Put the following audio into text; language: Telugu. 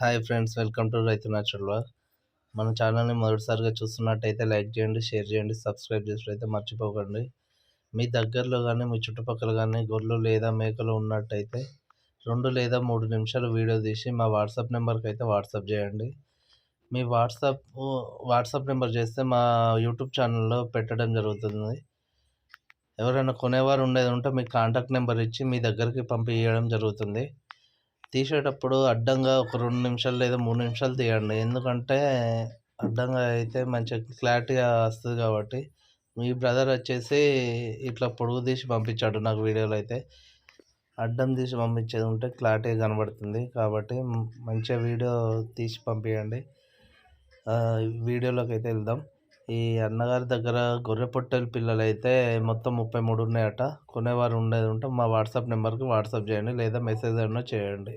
Hi friends welcome to Raithu natural మన ఛానల్ని మొదటిసారిగా చూస్తున్నట్టయితే లైక్ చేయండి షేర్ చేయండి సబ్స్క్రైబ్ చేసినట్టయితే మర్చిపోకండి. మీ దగ్గరలో కానీ మీ చుట్టుపక్కల కానీ గొర్రెలు లేదా మేకలు ఉన్నట్టయితే రెండు లేదా మూడు నిమిషాలు వీడియో తీసి మా వాట్సాప్ నెంబర్కి అయితే వాట్సాప్ చేయండి. మీ వాట్సాప్ వాట్సాప్ నెంబర్ చేస్తే మా యూట్యూబ్ ఛానల్లో పెట్టడం జరుగుతుంది. ఎవరైనా కొనేవారు ఉండేది ఉంటే మీ కాంటాక్ట్ నెంబర్ ఇచ్చి మీ దగ్గరికి పంపించడం జరుగుతుంది. తీసేటప్పుడు అడ్డంగా ఒక రెండు నిమిషాలు లేదా మూడు నిమిషాలు తీయండి. ఎందుకంటే అడ్డంగా అయితే మంచిగా క్లారిటీగా వస్తుంది కాబట్టి మీ బ్రదర్ వచ్చేసి ఇట్లా పొడుగు తీసి పంపించాడు నాకు వీడియోలో అయితే. అడ్డం తీసి పంపించేది ఉంటే క్లారిటీగా కనబడుతుంది. కాబట్టి మంచిగా వీడియో తీసి పంపించండి వీడియోలోకి అయితే వెళ్దాం. ఈ అన్నగారి దగ్గర గొర్రె పొట్టెలు పిల్లలు అయితే మొత్తం ముప్పై మూడు ఉన్నాయట. కొనేవారు ఉండేది ఉంటే మా వాట్సాప్ నెంబర్కి వాట్సాప్ చేయండి లేదా మెసేజ్ అయినా చేయండి.